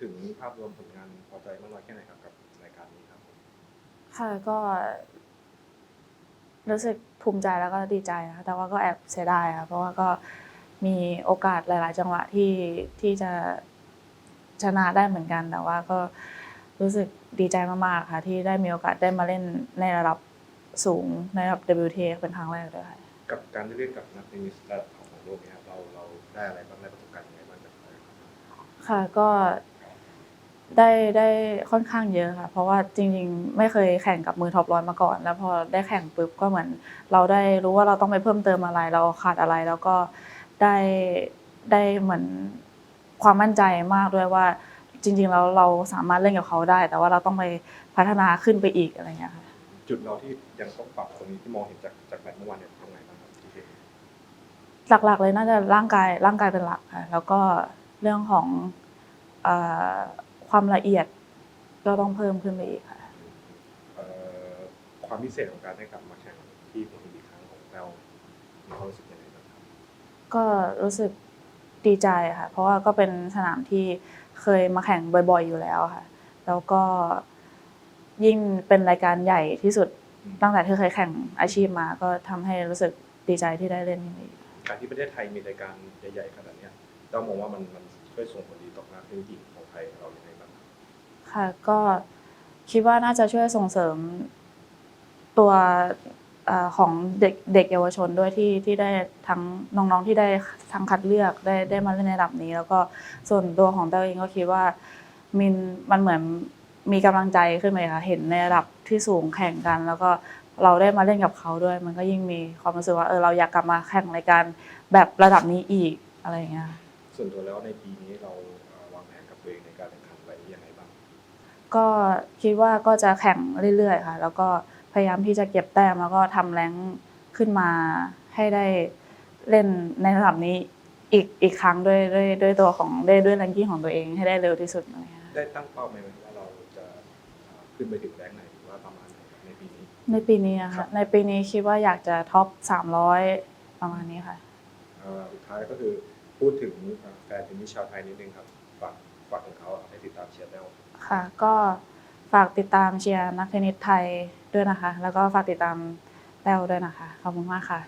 ถึงภาพรวมผลงานพอใจมากน้อยแค่ไหนครับกับรายการนี้ครับผมค่ะก็รู้สึกภูมิใจแล้วก็ดีใจนะคะแต่ว่าก็แอบเสียดายค่ะเพราะว่าก็มีโอกาสหลาย ๆ จังหวะที่ที่จะชนะได้เหมือนกัน แต่ว่าก็รู้สึกดีใจมาก ๆ ค่ะ ที่ได้มีโอกาสได้มาเล่นในระดับสูงในระดับ WTA เป็นครั้งแรกด้วยค่ะ กับการที่เล่นกับนักเทนนิสระดับท็อปของโลกเนี่ยครับเราเราได้อะไรบ้างได้ประสบการณ์ยังไงบ้างจากเขาครับค่ะก็ ได้ได้ค่อนข้างเยอะค่ะ เพราะว่าจริงๆ ไม่เคยแข่งกับมือท็อปร้อยมาก่อน แล้วพอได้แข่งปุ๊บก็เหมือน เราได้รู้ว่าเราต้องไปเพิ่มเติมอะไร เราขาดอะไรแล้วก็ได้ได้เหมือนความมั่นใจมากด้วยว่าจริง ๆ แล้วเราสามารถเล่นกับเขาได้ แต่ว่าเราต้องไปพัฒนาขึ้นไปอีกอะไรเงี้ยค่ะ จุดเราที่ยังต้องปรับตรงนี้ที่มองเห็นจากจากแมตช์เมื่อวานเนี่ยตรงไหนบ้างครับที่เห็นหลักๆเลยน่าจะร่างกายร่างกายเป็นหลักค่ะแล้วก็เรื่องของเออ ความละเอียดก็ต้องเพิ่มขึ้นไปอีกค่ะ เอ่อความพิเศษของการได้กลับมาแข่งที่หัวหินอีกครั้งของเรามีความรู้สึกยังไงบ้างครับก็รู้สึกดีใจค่ะ เพราะว่าก็เป็นสนามที่เคยมาแข่งบ่อยๆอยู่แล้วค่ะ แล้วก็ยิ่งเป็นรายการใหญ่ที่สุดตั้งแต่ที่เคยแข่งอาชีพมา ก็ทำให้รู้สึกดีใจที่ได้เล่นที่นี่ การที่ประเทศไทยมีรายการใหญ่ๆขนาดเนี้ยต้องมองว่ามันมัน ช่วยส่งผลดีต่อนักเทนนิสหญิงของไทยเราอย่างไรบ้างครับค่ะก็คิดว่าน่าจะช่วยส่งเสริมตัวอของเด็กเด็กเยาวชนด้วยที่ที่ได้ทั้งน้องๆที่ได้ทั้งคัดเลือกได้ได้มาเล่นในระดับนี้ แล้วก็ส่วนตัวของเต้าเองก็คิดว่ามินมันเหมือนมีกำลังใจขึ้นไปค่ะเห็นในระดับที่สูงแข่งกัน แล้วก็เราได้มาเล่นกับเขาด้วย มันก็ยิ่งมีความรู้สึกว่าเออเราอยากกลับมาแข่งรายการแบบระดับนี้อีกอะไรอย่างเงี้ย ส่วนตัวแล้วในปีนี้เราเอ่อวางแผนกับตัวเองในการแข่งขันไว้ยังไงบ้าง ก็คิดว่าก็จะแข่งเรื่อยๆค่ะ แล้วก็พยายามที่จะเก็บแต้มแล้วก็ทำแรงค์ขึ้นมาให้ได้เล่นในระดับนี้อีกอีกครั้งด้วยด้วยด้วยตัวของด้วยด้วยแรงกิ้งของตัวเองให้ได้เร็วที่สุดอะไรเงี้ยค่ะได้ตั้งเป้าไหมว่าเราจะเอ่อขึ้นไปถึงแรงไหนหรือว่าประมาณไหนครับในปีนี้ ในปีนี้อะครัค่ะบ ในปีนี้คิดว่าอยากจะท็อป300 ประมาณนี้ค่ะ เอ่อสุดท้ายก็คือ พูดถึงแฟนเทนนิสชาวไทยนิดนึงครับฝากฝากถึงเขาให้ติดตามเชียร์แต้วค่ะ ก็ฝากติดตามเชียร์นักเทนนิสไทยด้วยนะคะ แล้วก็ฝากติดตามแต้วด้วยนะคะ ขอบคุณมากค่ะ